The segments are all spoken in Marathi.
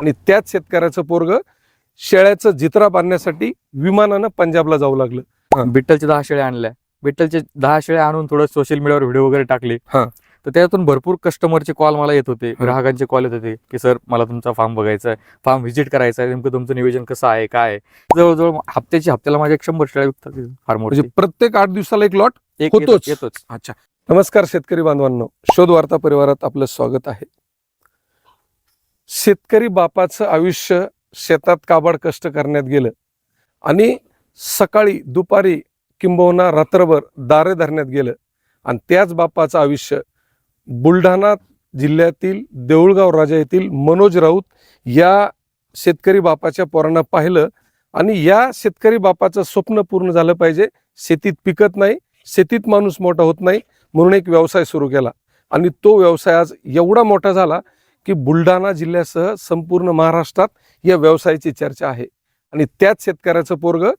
आणि त्याच शेतकऱ्याचं पोरग शेळ्याचं जित्रा बांधण्यासाठी विमानानं पंजाबला जाऊ लागलं. बिट्टलच्या दहा शेळ्या आणल्या. बिट्टलचे दहा शेळ्या आणून थोडं सोशल मीडियावर व्हिडिओ वगैरे टाकले. तर त्यातून भरपूर कस्टमरचे कॉल मला येत होते. ग्राहकांचे कॉल येत होते की सर मला तुमचा फार्म बघायचा आहे. फार्म व्हिजिट करायचा आहे. नेमकं तुमचं नियोजन कसं आहे? काय आहे? जवळजवळ हप्त्याची हप्त्याला माझ्या एक शंभर शेळ्या विकतात फार्मवर म्हणजे प्रत्येक आठ दिवसाला एक लॉट एक येतोच. अच्छा. नमस्कार शेतकरी बांधवांनो. शोध वार्ता परिवारात आपलं स्वागत आहे. शेतकरी बापाचं आयुष्य शेतात काबाड कष्ट करण्यात गेलं. आणि सकाळी दुपारी किंबहुना रात्रभर दारे धरण्यात गेलं. आणि त्याच बापाचं आयुष्य बुलढाणा जिल्ह्यातील देऊळगाव राजा येथील मनोज राऊत या शेतकरी बापाच्या पोरांना पाहिलं. आणि या शेतकरी बापाचं स्वप्न पूर्ण झालं पाहिजे. शेतीत पिकत नाही शेतीत माणूस मोठा होत नाही म्हणून एक व्यवसाय सुरू केला. आणि तो व्यवसाय आज एवढा मोठा झाला की बुलढाणा जिल्ह्यासह संपूर्ण महाराष्ट्रात या व्यवसायाची चर्चा आहे. आणि त्याच शेतकऱ्याचं पोरग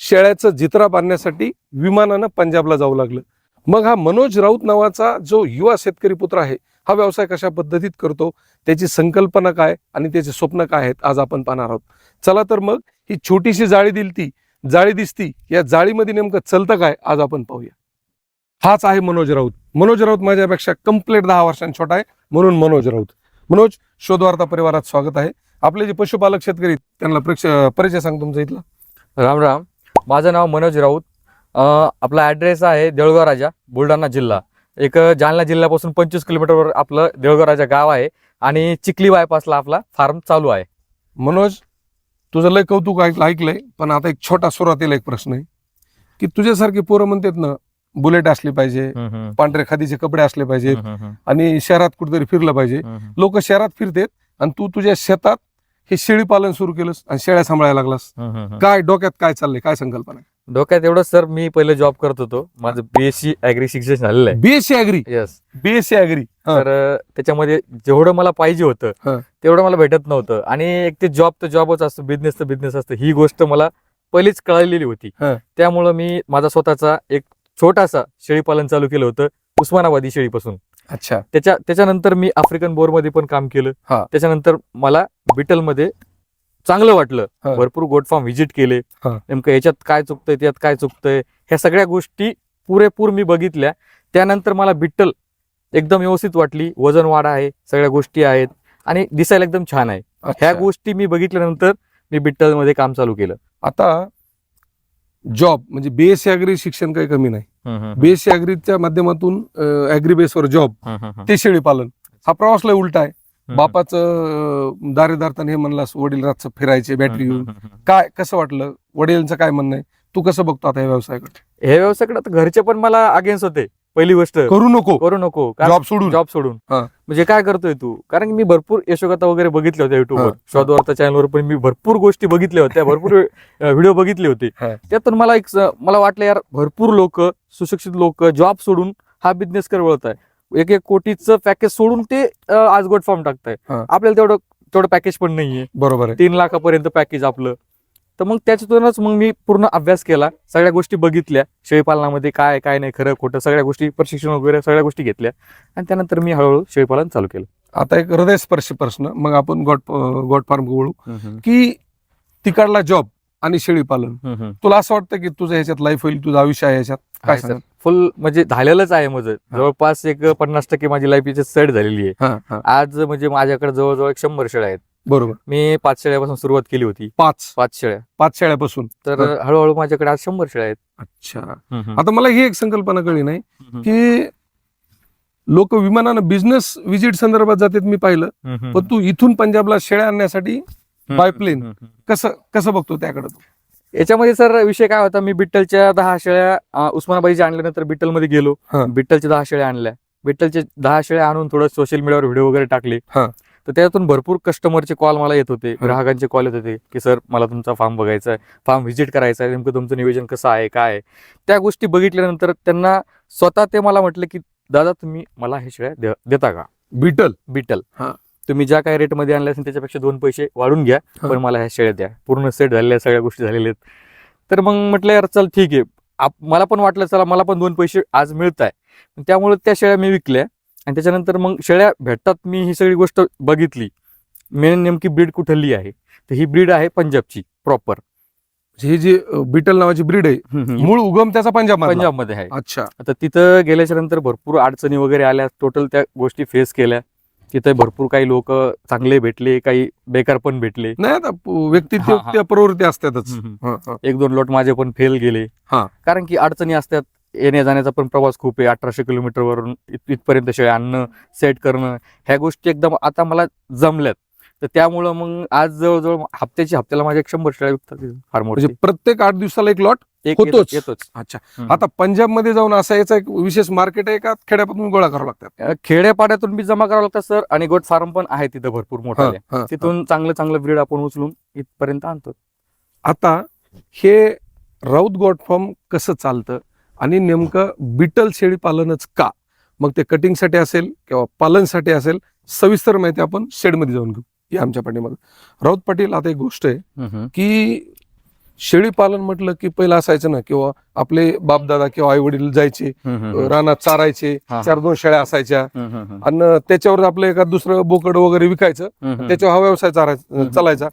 शेळ्याचं जित्रा बांधण्यासाठी विमानानं पंजाबला जाऊ लागलं. मग हा मनोज राऊत नावाचा जो युवा शेतकरी पुत्र आहे हा व्यवसाय कशा पद्धतीत करतो त्याची संकल्पना काय आणि त्याचे स्वप्न काय आहेत आज आपण पाहणार आहोत. चला तर मग ही छोटीशी जाळी दिलती जाळी दिसती या जाळीमध्ये नेमकं चलतं काय आज आपण पाहूया. हाच आहे मनोज राऊत. मनोज राऊत माझ्यापेक्षा कंप्लीट दहा वर्षांनी छोटा आहे म्हणून मनोज राऊत. मनोज शोधवार्ता परिवारात स्वागत आहे. आपले जे पशुपालक शेतकरी त्यांना प्रेक्ष परिचय सांग तुमचा इथला. राम राम. माझं नाव मनोज राऊत. आपला ॲड्रेस आहे देऊळगाव राजा बुलढाणा जिल्हा. एक जालना जिल्ह्यापासून पंचवीस किलोमीटरवर आपलं देऊळगाव राजा गाव आहे आणि चिखली बायपासला आपला फार्म चालू आहे. मनोज तुझं लय कौतुक ऐक ऐकलंय पण आता एक छोटा सुरुवातीला एक प्रश्न आहे. की तुझ्यासारखी पोरं म्हणतात ना बुलेट असली पाहिजे पांढरे खादीचे कपडे असले पाहिजेत आणि शहरात कुठेतरी फिरलं पाहिजे. लोक शहरात फिरतात आणि तू तुझ्या शेतात हे शेळी पालन सुरू केलंस आणि शेळ्या सांभाळायला लागलास. काय डोक्यात काय चाललंय? काय संकल्पना डोक्यात एवढं सर मी पहिले जॉब करत होतो. माझं बीएससी ऍग्री शिक्षण झालेलं आहे. BSc agri yes BSc agri तर त्याच्यामध्ये जेवढं मला पाहिजे. होतं तेवढं मला भेटत नव्हतं. आणि एक ते जॉब तर जॉबच असतो बिझनेस तर बिझनेस असतं. ही गोष्ट मला पहिलीच कळलेली होती. त्यामुळं मी माझा स्वतःचा एक छोटासा शेळीपालन चालू केलं होतं उस्मानाबादी शेळीपासून. अच्छा. त्याच्या त्याच्यानंतर मी आफ्रिकन बोरमध्ये पण काम केलं. हा. त्याच्यानंतर मला बिटलमध्ये चांगलं वाटलं. हा. भरपूर गोट फार्म व्हिजिट केले. हा. नेमकं याच्यात काय चुकतंय त्यात काय चुकतंय ह्या सगळ्या गोष्टी पुरेपूर मी बघितल्या. त्यानंतर मला बिट्टल एकदम व्यवस्थित वाटली. वजन वाढ आहे सगळ्या गोष्टी आहेत आणि दिसायला एकदम छान आहे. ह्या अच्छा. गोष्टी मी बघितल्यानंतर मी बिट्टलमध्ये काम चालू केलं. आता जॉब म्हणजे बीएससी अॅग्री शिक्षण काही कमी नाही. बीएससी अॅग्रीच्या माध्यमातून अॅग्री बेसवर जॉब ते शेळी पालन हा प्रवास लय उलटा आहे. बापाचं दारे हे म्हणलास वडील रातचं फिरायचे बॅटरी घेऊन. काय कसं वाटलं? वडिलांचं काय म्हणणं आहे? तू कसं बघतो आता या व्यवसायाकडे? हे व्यवसायाकडे आता घरचे पण मला अगेन्स्ट होते. पहिली गोष्ट करू नको. करू नको जॉब सोडून. जॉब सोडून. हा. म्हणजे काय करतोय तू? कारण की मी भरपूर यशोगाथा वगैरे बघितल्या होत्या युट्यूबवर हा. शोधवार्ता चॅनलवर पण मी भरपूर गोष्टी बघितल्या होत्या भरपूर व्हिडिओ बघितले होते. हा. त्यातून मला एक स- मला वाटलं यार भरपूर लोक सुशिक्षित लोक जॉब सोडून हा बिझनेस कर वळत आहे. एक एक कोटीचं पॅकेज सोडून ते अं, आज गोट फॉर्म टाकताय. हा. आपल्याला तेवढं तेवढं पॅकेज पण नाहीये. बरोबर आहे. तीन लाखापर्यंत पॅकेज आपलं. तर मग त्याच्यातूनच मग मी पूर्ण अभ्यास केला. सगळ्या गोष्टी बघितल्या. शेळीपालनामध्ये काय काय नाही खरं खोटं सगळ्या गोष्टी प्रशिक्षण वगैरे सगळ्या गोष्टी घेतल्या. आणि त्यानंतर मी हळूहळू शेळीपालन चालू केलं. आता एक हृदयस्पर्शी प्रश्न. मग आपण गॉट गॉट फार्म वळू की तिकडला जॉब आणि शेळी पालन तुला असं वाटतं की तुझं ह्याच्यात लाईफ होईल तुझं आयुष्य आहे ह्याच्यात? काय सांग फुल म्हणजे झालेलंच आहे माझं. जवळपास एक पन्नास टक्के माझी लाईफ याच्यात सेट झालेली आहे. आज म्हणजे माझ्याकडे जवळजवळ एक शंभर शेळ्या आहेत. बरोबर. मी पाच शेळ्यापासून सुरुवात केली होती. पाच. पाच शेळ्या. पाच शेळ्यापासून. तर. हळूहळू माझ्याकडे आज शंभर शेळ्या आहेत. अच्छा. आता मला ही एक संकल्पना कळली नाही की लोक विमानानं बिझनेस विजिट संदर्भात जातात मी पाहिलं. पण तू इथून पंजाबला शेळ्या आणण्यासाठी pipeline. कसं कसं बघतो त्याकडे तू? याच्यामध्ये सर विषय काय होता मी बिट्टलच्या दहा शेळ्या अं, उस्मानाबाईच्या आणल्यानंतर बिट्टलमध्ये गेलो. हा. बिट्टलच्या दहा शेळ्या आणल्या. बिट्टलचे दहा शेळ्या आणून थोडं सोशल मीडियावर व्हिडिओ वगैरे टाकले. हा. तर त्यातून भरपूर कस्टमरचे कॉल मला येत होते. ग्राहकांचे कॉल येत होते की सर मला तुमचा फार्म बघायचा आहे. फार्म व्हिजिट करायचा आहे. नेमकं तुमचं नियोजन कसं आहे? काय आहे? त्या गोष्टी बघितल्यानंतर त्यांना स्वतः ते मला म्हटलं की दादा तुम्ही मला हे शेळ्या देता का? बिटल बिटल हा. तुम्ही ज्या काही रेटमध्ये आणल्या असेल त्याच्यापेक्षा दोन पैसे वाढून घ्या. पण मला ह्या शेळ्या द्या. पूर्ण सेट झालेल्या सगळ्या गोष्टी झालेल्या आहेत. तर मग म्हटलं यार चल ठीक आहे. मला पण वाटलं चला मला पण दोन पैसे आज मिळत आहे त्यामुळे त्या शेळ्या मी विकल्या. आणि त्याच्यानंतर मग शेळ्या भेटतात मी ही सगळी गोष्ट बघितली. मेन नेमकी ब्रीड कुठली आहे? तर ही ब्रीड आहे पंजाबची प्रॉपर ही जी बिटल नावाची ब्रीड आहे मूळ उगम त्याचा पंजाब पंजाबमध्ये आहे. अच्छा. आता तिथं गेल्याच्यानंतर भरपूर अडचणी वगैरे आल्या टोटल त्या गोष्टी फेस केल्या. तिथे भरपूर काही लोक चांगले भेटले काही बेकार पण भेटले. नाही आता प- व्यक्ती. त्या प्रवृत्ती असतातच. एक दोन लोट माझे पण फेल गेले. कारण की अडचणी असतात येण्या जाण्याचा पण प्रवास खूप आहे. अठराशे किलोमीटर वरून इत- इथपर्यंत शेळ्या आणणं सेट करणं ह्या गोष्टी एकदम आता मला जमल्यात. तर त्यामुळं मग आज जवळजवळ हप्त्याची हप्त्याला माझ्या एक शंभर शेळ्या विकतात फार मोठी म्हणजे प्रत्येक आठ दिवसाला एक लॉट एक होतोच. येतोच. अच्छा. आता पंजाबमध्ये जाऊन असा याचा एक विशेष मार्केट आहे का? खेड्यापासून गोळा करावं लागतात? खेड्यापाड्यातून बी जमा करावं लागतात सर. आणि गोट फार्म पण आहे तिथं भरपूर मोठा. तिथून चांगलं चांगलं ब्रीड आपण उचलून इथपर्यंत आणतो. आता हे राऊत गोट फार्म कसं चालतं? आणि नेमकं बिटल शेळी पालनच का? मग ते कटिंगसाठी असेल किंवा पालनसाठी असेल सविस्तर माहिती आपण शेडमध्ये जाऊन घेऊ. या आमच्या पाठीमागे. राऊत पाटील आता एक गोष्ट आहे की शेळी पालन म्हटलं की पहिलं असायचं ना किंवा आपले बापदादा किंवा आई वडील जायचे रानात चारायचे. चार दोन शेळ्या असायच्या. आणि त्याच्यावर आपलं एखाद दुसरं बोकड वगैरे विकायचं त्याच्यावर हा व्यवसाय चालायचा.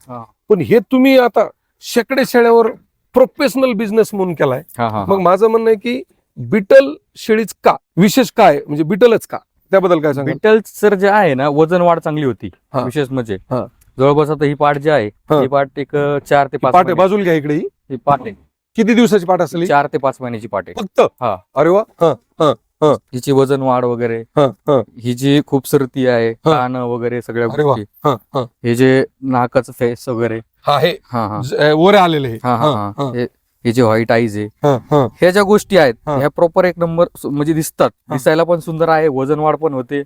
पण हे तुम्ही आता शेकडे शेळ्यावर प्रोफेशनल बिझनेस म्हणून केलाय. मग माझं म्हणणं आहे की बिटल शेळीच का? विशेष काय? म्हणजे बिटलच का? त्याबद्दल काय सांगा बिटल सर जे आहे ना वजन वाढ चांगली होती. विशेष म्हणजे. जवळपास आता ही पाठ जी आहे हा. पाठ एक चार ते पाच बाजूला घ्या इकडे ही. पाठ आहे. किती दिवसाची पाठ असेल? चार ते पाच महिन्याची पाठ आहे. फक्त? हा. अरे वा. हिची वजन वाढ वगैरे हा जी खूपसुरती आहे कान वगैरे सगळ्या. गोष्टी हे जे नाकाचं फेस वगैरे हा हे हा हा. ज- वर आलेले हे. हा हा हा, हा. हा. हे- हे जे व्हाईट आईज आहे हा, हा. ह्या ज्या गोष्टी आहेत हा. ह्या प्रॉपर एक नंबर सु- म्हणजे दिसतात. हा. दिसायला पण सुंदर आहे वजन वाढ पण होते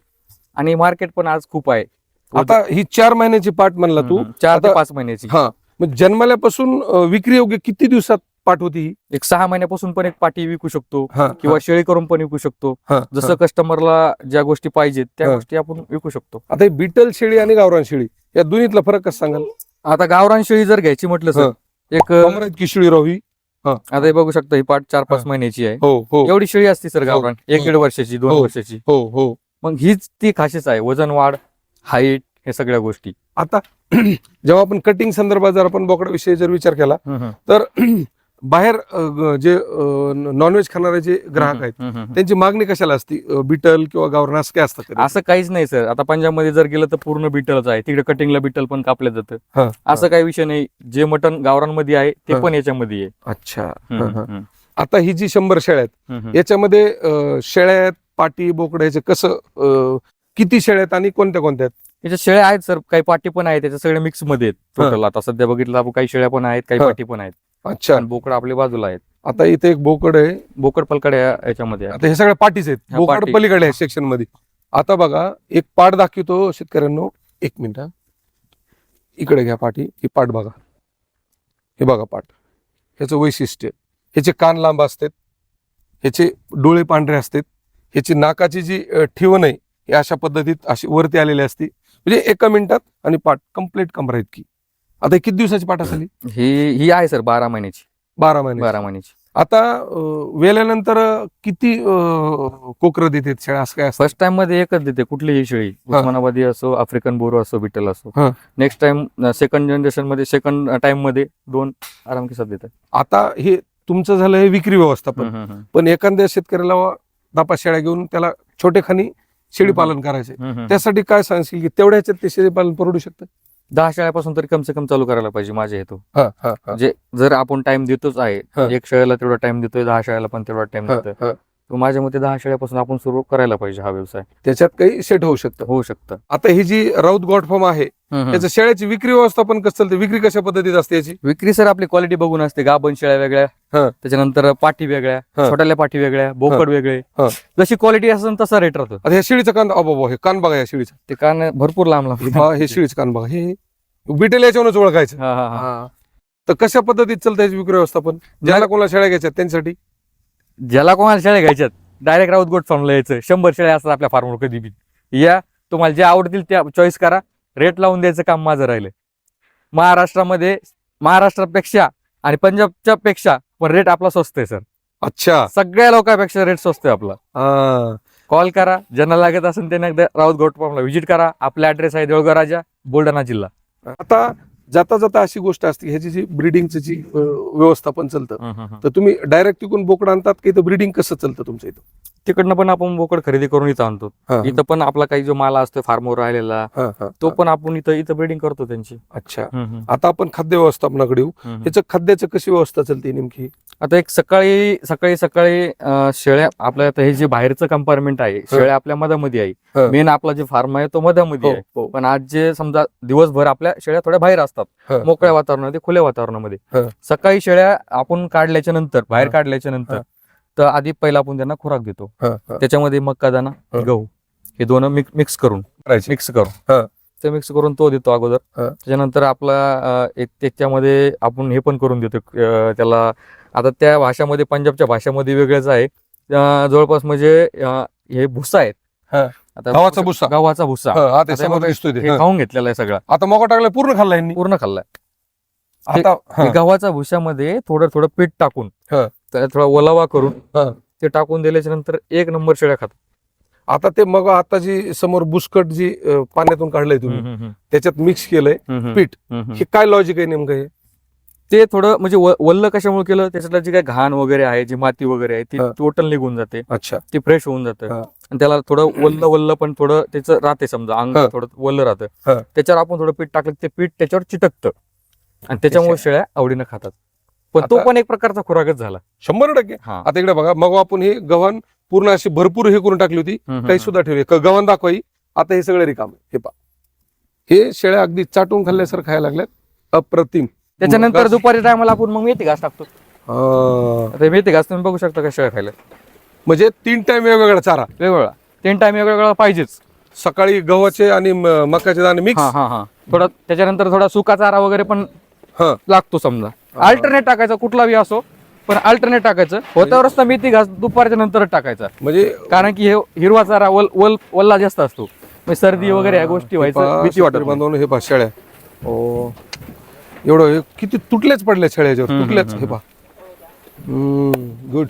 आणि मार्केट पण आज खूप आहे. आता ही चार महिन्याची पाठ म्हणला तू. हम्म, चार ते आता- पाच महिन्याची. हा. मग जन्मल्यापासून अं, विक्री योग्य किती दिवसात पाठ होती ही? एक सहा महिन्यापासून पण एक पाठी विकू शकतो हा, किंवा शेळी करून पण विकू शकतो. हा, जसं हा. कस्टमरला ज्या गोष्टी पाहिजेत त्या हा. गोष्टी आपण विकू शकतो. आता ही बिटल शेळी आणि गावरान शेळी या दोन्हीतला फरक कसं सांगाल? आता गावरान शेळी जर घ्यायची म्हटलं हा. सर एक कमर आहेत की शेळी राहू ही. आता हे बघू शकता ही पाठ चार पाच हा. महिन्याची आहे. हो हो. एवढी शेळी असते सर गावरान एक हो. दीड वर्षाची दोन हो. वर्षाची. हो हो. मग हीच ती खासियत आहे वजन वाढ हाईट हे सगळ्या गोष्टी. आता जेव्हा आपण कटिंग संदर्भात जर आपण बोकडाविषयी जर विचार केला तर बाहेर जे नॉनव्हेज खाणारे जे ग्राहक आहेत त्यांची मागणी कशाला असती? बिटल किंवा गावरान असं काय असतं? असं काहीच नाही सर. आता पंजाबमध्ये जर गेलं तर पूर्ण बिटलच आहे. तिकडे कटिंगला बिटल पण कापलं जातं. असं काही विषय नाही. जे मटन गावरांमध्ये आहे. ते पण याच्यामध्ये आहे. अच्छा. आता ही जी शंभर शेळ्या आहेत. याच्यामध्ये शेळ्या आहेत पाटी बोकड ह्याचे कसं किती शेळ्या आहेत आणि कोणत्या कोणत्या आहेत? याच्यात शेळ्या आहेत सर. काही पाटी पण आहेत त्याच्या सगळ्या मिक्समध्ये आहेत टोटल आता सध्या बघितलं काही शेळ्या पण आहेत काही. पाटी पण आहेत. अच्छा. आणि बोकड आपल्या बाजूला आहेत. आता इथे एक बोकड आहे. बोकड पलकड या- याच्यामध्ये. आहे. आता हे सगळ्या पाटीच आहेत. ह्या बोकड पाटी. पलीकडे आहे सेक्शनमध्ये. आता बघा एक पाट दाखवतो शेतकऱ्यांनो. एक मिनिट हा. इकडे घ्या पाठी ही पाट बघा. हे बघा पाट. ह्याचं वैशिष्ट्य. ह्याचे कान लांब असतात. ह्याचे डोळे पांढरे असतात. ह्याची नाकाची जी अ, ठेवण आहे ही अशा पद्धतीत अशी वरती आलेली असते. म्हणजे एका मिनिटात आणि पाट कंप्लीट कमरा इतकी आता किती दिवसाची पाट असेल ही? ही आहे सर बारा महिन्याची. बारा महिने बारा महिन्याची. आता अं, वेल्यानंतर किती कोकर देतात शेळ्या असं काय असतं? फर्स्ट टाइममध्ये एकच देते कुठलीही शेळी. उस्मानाबादी असो आफ्रिकन बोरो असो बिटल हा. असो नेक्स्ट टाइम सेकंड जनरेशनमध्ये सेकंड टाइममध्ये दोन आराम केसात देतात. आता हे तुमचं झालं हे विक्री व्यवस्थापन. हम्म, हम्म, पण एखाद्या शेतकऱ्याला दहा पाच शेळ्या घेऊन त्याला छोटे खानी शेळी. पालन करायचे हम्म, हम्म. त्यासाठी काय सांगशील की तेवढ्या ह्याच्यात ते शेळी पालन परवडू शकतं? दहा शेळ्यापासून तरी कम से कम चालू करायला पाहिजे माझे हेतू हा, हा, हा. म्हणजे जर आपण टाइम देतोच हा. आहे एक शेळ्याला तेवढा टाइम देतोय दहा शेळ्याला पण तेवढा टाइम हा, देतोय हा. माझ्या मते दहा शेळ्यापासून आपण सुरू करायला पाहिजे हा व्यवसाय. त्याच्यात काही सेट होऊ शकतं. होऊ शकतं. आता ही जी राऊत गॉड फॉर्म आहे त्याचं शेळ्याची विक्री व्यवस्थापन कसं चालते? विक्री कशा पद्धतीत असते याची? विक्री सर आपली क्वालिटी बघून असते. गाभण शेळ्या वेगळ्या. त्याच्यानंतर पाठी वेगळ्या. छोट्याल्या पाठी वेगळ्या बोकड वेगळे. जशी क्वालिटी असेल तसा रेट राहतो. आता ह्या शेळीचं कान अबो हे कान बघा या शेळीचं. ते कान भरपूर लांब लांब हा शेळीचं कान बघा. हे बिटेल याच्यावरच ओळखायचं. तर कशा पद्धतीत चालतं याची विक्री व्यवस्थापन? ज्याला कोणाला शेळ्या घ्यायच्या त्यांच्यासाठी? ज्याला कोणाला शेळ्या घ्यायच्यात डायरेक्ट राऊत गोट फार्मला यायचं. शंभर शेळ्या असतात आपल्या फार्मवर कधी बी. या तुम्हाला ज्या आवडतील त्या चॉईस करा. रेट लावून द्यायचं काम माझं राहिलं महाराष्ट्रामध्ये महाराष्ट्रापेक्षा आणि पंजाबच्या पेक्षा पण रेट आपला स्वस्त आहे सर अच्छा. सगळ्या लोकांपेक्षा रेट स्वस्त आहे आपला. कॉल करा. ज्यांना लागत असेल त्यांना एकदा राऊत गोट फार्मला व्हिजिट करा. आपला ऍड्रेस आहे देऊळगाव राजा बुलढाणा जिल्हा. आता जाता जाता अशी गोष्ट असते ह्याची जी ब्रिडिंगची जी व्यवस्थापन चालतं तर तुम्ही डायरेक्ट तिकून बोकड आणतात की इथं ब्रिडिंग कसं चालतं तुमच्या इथं? तिकडनं पण आपण बोकड खरेदी करून इथं आणतो. इथं पण आपला काही जो माल असतो फार्मवर राहिलेला तो. पण आपण इथं इथं ब्रिडिंग करतो त्यांची. अच्छा. आता आपण खाद्य व्यवस्थापनाकडे येऊ. ह्याचं खाद्याचं कशी व्यवस्था चालते नेमकी? आता एक सकाळी सकाळी सकाळी शेळ्या आपल्या आता हे जे बाहेरचं कंपार्टमेंट आहे शेळ्या आपल्या मधामध्ये. आहे. मेन आपला जे फार्म आहे तो मधामध्ये हो, आहे. हो. पण आज जे समजा दिवसभर आपल्या शेळ्या थोड्या बाहेर असतात. हा. मोकळ्या वातावरणामध्ये खुल्या वातावरणामध्ये. सकाळी शेळ्या आपण काढल्याच्या नंतर बाहेर. काढल्याच्या नंतर. तर आधी पहिला आपण त्यांना खुराक देतो. त्याच्यामध्ये मक्का दाना. गहू हे दोन मिक्स करून. मिक्स. करून ते मिक्स करून तो देतो अगोदर. त्याच्यानंतर आपला एक त्याच्यामध्ये आपण हे पण करून देतो त्याला आता त्या भाषामध्ये पंजाबच्या भाषामध्ये वेगळंच आहे जवळपास म्हणजे हे भुसा आहेत. आता गव्हाचा भुसा. गव्हाचा भुसा हा, हा, ते आता समोर दिसतोय ते. हे हा. खाऊन घेतलेला आहे सगळा आता मोका टाकला पूर्ण खाल्ला यांनी पूर्ण खाल्लाय आता हा, हे गव्हाचा भुशामध्ये थोडं थोडं पीठ टाकून हा. त्याला थोडा ओलावा करून हा. ते टाकून दिल्याच्या नंतर एक नंबर शेळ्या खातात आता ते मग आता जी समोर बुसकट जी अं, पाण्यातून काढलंय तुम्ही त्याच्यात मिक्स केलंय पीठ. हे काय लॉजिक आहे नेमकं हे ते थोडं म्हणजे वल्ल कशामुळे केलं? त्याच्यातलं जी काही घाण वगैरे आहे जी माती वगैरे आहे ती. टोटल निघून जाते. अच्छा. ती फ्रेश होऊन जातं. आणि त्याला थोडं वल्ल वल्ल पण थोडं त्याचं राहते समजा अंग. थोडं वल्ल राहतं. त्याच्यावर आपण थोडं पीठ टाकलं ते पीठ त्याच्यावर चिटकतं. आणि त्याच्यामुळे. शेळ्या आवडीनं खातात. पण तो पण एक प्रकारचा खुराकच झाला. शंभर टक्के. आता इकडे बघा मग आपण हे गव्हाण पूर्ण अशी भरपूर हे करून टाकली होती. काही. सुद्धा ठेवली. गव्हाण दाखवाई आता हे सगळे रिकाम. हे पा हे शेळ्या अगदी चाटून खाल्ल्यासारखं खायला लागल्यात. अप्रतिम. त्याच्यानंतर दुपारी टायमाला आपण मग मेथी घास टाकतो. हा. आता हे मेथी घास तुम्ही बघू शकता का शेळ्या खायला. म्हणजे तीन टाइम वेगवेगळा चारा. वेगवेगळा. तीन टाइम वेगवेगळा पाहिजेच. सकाळी गव्हाचे आणि म- मकाचे दाणे मिक्स हा हा हा. थोडा त्याच्यानंतर थोडा सुका चारा वगैरे पण हा. लागतो समजा. अल्टरनेट टाकायचा कुठलाही असो पण अल्टरनेट टाकायचं. होत्यावरच तर मेथी घास दुपारच्या नंतरच टाकायचा. म्हणजे कारण की हे हिरवा चारा वल वल वल्ला जास्त असतो. म्हणजे सर्दी वगैरे या गोष्टी व्हायचं भीती वाटत नाही. बांधवून हे पा शेळ्या. ओ एवढं हे किती तुटलेच पडले शेळ्याच्यावर हम्म, तुटलेच. हे पा गुड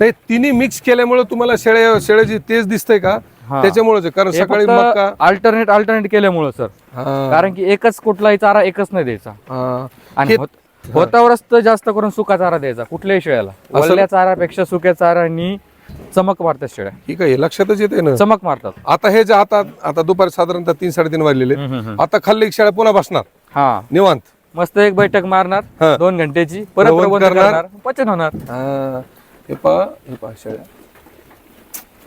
ते तिन्ही मिक्स केल्यामुळे तुम्हाला शेळ्या शेळ्याची तेज दिसतंय का. त्याच्यामुळेच आहे. कारण सकाळी मका अल्टरनेट अल्टरनेट केल्यामुळं सर कारण की एकच कुठलाही चारा एकच नाही द्यायचा. आणि होत- होतावरच तर जास्त करून सुका चारा द्यायचा कुठल्याही शेळ्याला. असं- वल्ल्या चारापेक्षा सुक्या चारांनी चमक मारतात शेळ्या. ठीक आहे लक्षातच येते ना? चमक मारतात. आता हे जे आता आता दुपारी साधारणतः तीन साडेतीन वाजलेले आता खाल्ली शेळ्या पुन्हा बसणार. हा. निवांत. मस्त एक बैठक मारणार. दोन घंटेची परत करणार. करणार पचन होणार. हा. हे पा हे पा शेळ्या.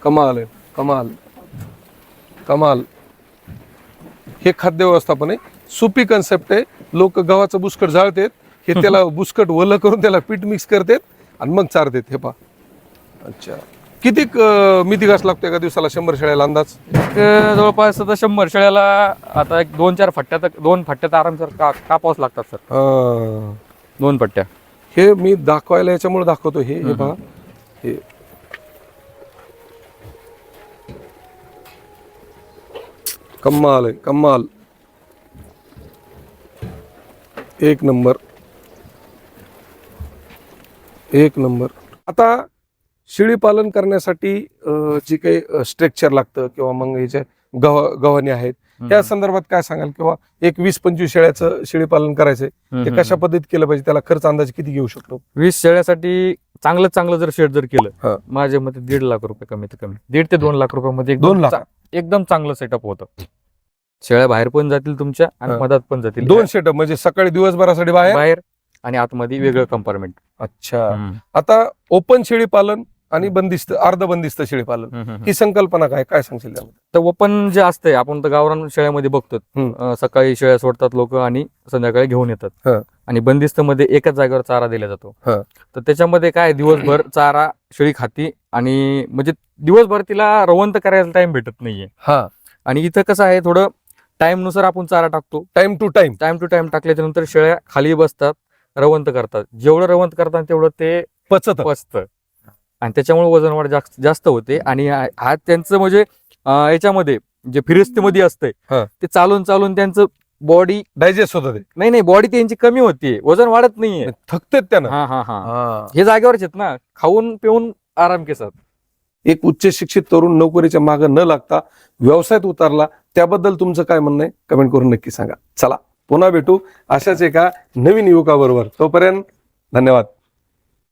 कमाल आहे कमाल. कमाल. हे खाद्य व्यवस्थापन आहे. सोपी कन्सेप्ट आहे. लोक गव्हाचं बुसकट जाळतात. हे त्याला बुसकट ओलं करून त्याला पीठ मिक्स करतात आणि मग चारतात. हे पा अच्छा. किती मिती घास लागतो एका दिवसाला शंभर शेळ्याला अंदाज? जवळपास आता शंभर शेळ्याला आता एक दोन चार फट्ट्यात दोन फट्ट्यात आरामसर का कापावच लागतात सर. दोन पट्ट्या हे मी दाखवायला याच्यामुळे दाखवतो हे हे पहा. हे. कम्माल आहे कम्माल एक नंबर. एक नंबर. आता शेळी पालन करण्यासाठी जे काही स्ट्रक्चर लागतं किंवा मग हे जे गव्हा गव्हाणे आहेत त्या संदर्भात काय सांगाल? किंवा एक वीस पंचवीस शेळ्याचं शेळी पालन करायचंय ते कशा पद्धतीत केलं पाहिजे? त्याला खर्च अंदाज किती घेऊ शकतो? वीस शेळ्यासाठी चांगलं चांगलं जर शेड जर. केलं माझ्या मते दीड लाख रुपये कमीत कमी. दीड ते दोन लाख रुपयामध्ये दोन लाख? एकदम चांगलं सेटअप होतं. शेळ्या बाहेर पण जातील तुमच्या आणि. मधात पण जातील. दोन सेटअप म्हणजे सकाळी दिवसभरासाठी बाहेर? बाहेर आणि आतमध्ये वेगळं कंपार्टमेंट अच्छा. आता ओपन शेळी पालन आणि बंदिस्त अर्ध बंदिस्त शेळी पालन ही संकल्पना काय काय सांगशील तर ओपन जे असतंय आपण तर गावरान शेळ्यामध्ये बघतो सकाळी शेळ्या सोडतात लोक आणि संध्याकाळी घेऊन येतात. आणि बंदिस्त मध्ये एकाच जागेवर चारा दिला जातो. तर त्याच्यामध्ये काय दिवसभर चारा शेळी खाती आणि म्हणजे दिवसभर तिला रवंत करायला टाइम भेटत नाहीये. हा. आणि इथं कसं आहे थोडं टाइमनुसार आपण चारा टाकतो. Time to time time to time टाकल्याच्या नंतर शेळ्या खाली बसतात रवंत करतात. जेवढं रवंत करतात तेवढं ते पचत. पचतं. आणि त्याच्यामुळे वजन वाढ जास्त जास्त होते. आणि हा त्यांचं म्हणजे याच्यामध्ये जे फिरस्तीमध्ये असतंय. ते चालून चालून त्यांचं बॉडी डायजेस्ट होत ते. नाही नाही बॉडी त्यांची कमी होतीये. वजन वाढत नाहीये. थकतेत त्यानं. हा हा हा. हा. हे जागेवरच आहेत ना. खाऊन पिऊन आराम केसात एक उच्च शिक्षित तरुण नोकरीच्या मागं न लागता व्यवसायात उतरला. त्याबद्दल तुमचं काय म्हणणं आहे? कमेंट करून नक्की सांगा. चला पुन्हा भेटू. अशाच एका नवीन युवकाबरोबर. तोपर्यंत धन्यवाद.